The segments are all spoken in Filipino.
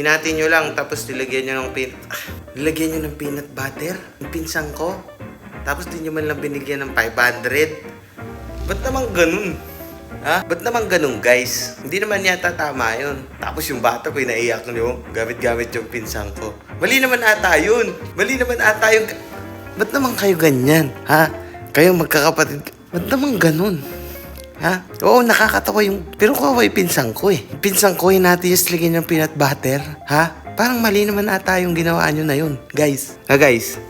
Hinati nyo lang, tapos nilagyan nyo ng pin... Ah, nilagyan nyo ng peanut butter? Yung pinsang ko? Tapos di nyo man lang binigyan ng 500? Ba't naman ganun? Ha? Ba't naman ganun, guys? Hindi naman yata tama yun. Tapos yung bata, pinaiyak nyo, gamit-gamit yung pinsang ko. Mali naman ata yun. Mali naman ata yung... Ba't naman kayo ganyan? Ha? Kayong magkakapatid... Ba't naman ganun? Ha? Oo, nakakatawa yung... Pero kawawa yung pinsang ko eh. Pinsang ko, hinati yung sligin ng peanut butter. Ha? Parang mali naman ata yung ginawa nyo na yun. Guys. Ha guys?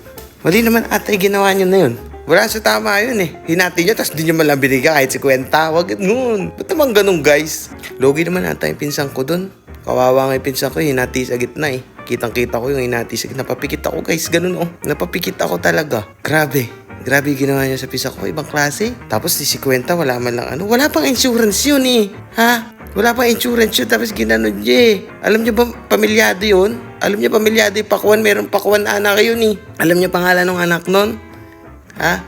Mali naman ata yung ginawa nyo na yun. Wala sa tama yun eh. Hinati nyo, tapos di nyo man lang binigyan kahit si Kwenta. Wag ganun. Ba't naman ganun guys? Logi naman ata yung pinsang ko dun. Kawawa nga yung pinsang ko, hinati sa gitna eh. Kitang-kita ko yung hinati sa gitna. Napapikit ako guys, ganun oh. Napapikit ako talaga. Grabe. Grabe ginawa niya sa pisa ko. Ibang klase. Tapos si 50, wala man lang ano. Wala pang insurance yun eh. Ha? Wala pang insurance yun. Tapos ginanon niya eh. Alam niyo ba, pamilyado yun? Alam niyo pamilyado yung pakuan. Meron pakuan na anak yun eh. Alam niyo pangalan ng anak nun? Ha?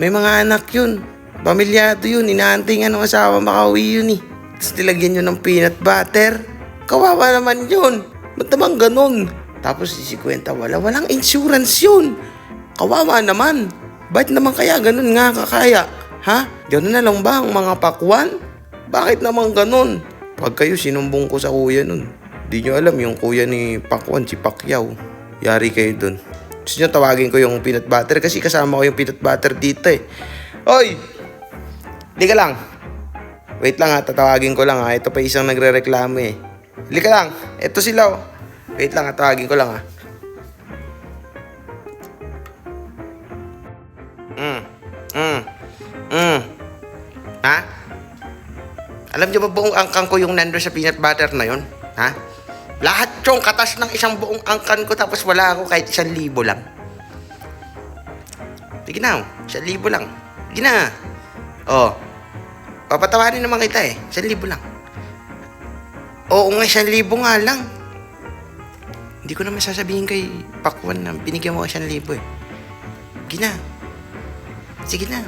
May mga anak yun. Pamilyado yun. Inaantay nga ng asawa makauwi yun eh. Tapos nilagyan nyo ng peanut butter. Kawawa naman yun. Ba't naman ganun? Tapos si 50, wala. Walang insurance yun. Kawawa naman. Ba't naman kaya ganun nga kakaya? Ha? Ganun na lang ba ang mga pakwan? Bakit naman ganun? Pag kayo sinumbong ko sa kuya nun, di nyo alam yung kuya ni Pakwan, si Pacquiao. Yari kayo dun. Gusto nyo tawagin ko yung peanut butter kasi kasama ko yung peanut butter dito eh. Hoy! Di ka lang. Wait lang ha, tatawagin ko lang ha. Ito pa isang nagre-reklamo eh. Hindi ka lang. Ito sila oh. Wait lang ha, tawagin ko lang ha. Mm. Mm. Mm. Ha? Alam niyo ba buong angkan ko yung nando sa peanut butter na yon? Ha? Lahat yung katas ng isang buong angkan ko tapos wala ako kahit isang libo lang. Sige na, oh. isang libo lang. Sige na. Oh. Papatawarin naman kita eh. Isang libo lang. Oo nga, isang libo nga lang. Hindi ko naman sasabihin kay Pakwan na binigyan mo ko isang libo eh. Sige na. Sige na.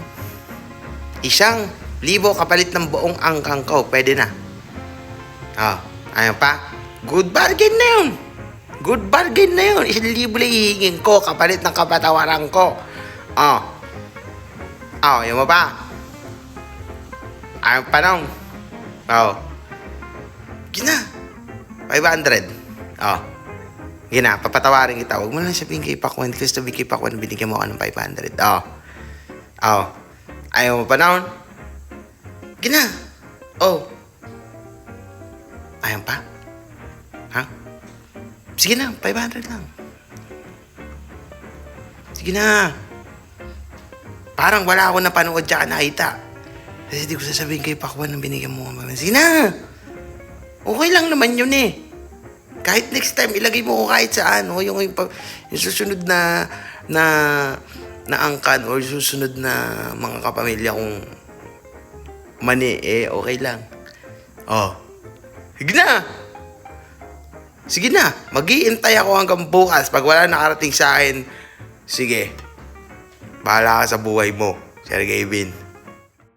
Isang libo kapalit ng buong angkang ko. Pwede na. Oh, ayaw pa? Good bargain na yun. Good bargain na yun. Isang libo lang hihingin ko kapalit ng kapatawaran ko. Oh. Oh, yun mo pa? Ayaw pa nung. Oh. Gina. 500. Oh. Gina, papatawarin kita. Huwag mo lang sabihin kay Pakwan. Kasi sabihin kay Pakwan, binigyan mo ka ng 500. Oh. Oh. Ayaw mo pa noon? Gina. Oh. Ayaw pa? Ha? Sige na, 500 lang. Sige na. Parang wala ako napanood tsaka nakita. Kasi di ko sasabihin kay Pakwan na binigyan mo ka. Sige na. Okay lang naman yun eh. Kahit next time, ilagay mo ko kahit saan. O yung, yung, yung susunod na, na, na angkan or susunod na mga kapamilya kong mani, eh, okay lang. Oh. Sige na! Sige na, mag-iintay ako hanggang bukas. Pag wala nakarating sa akin, sige. Bahala ka sa buhay mo, Sir Gavin.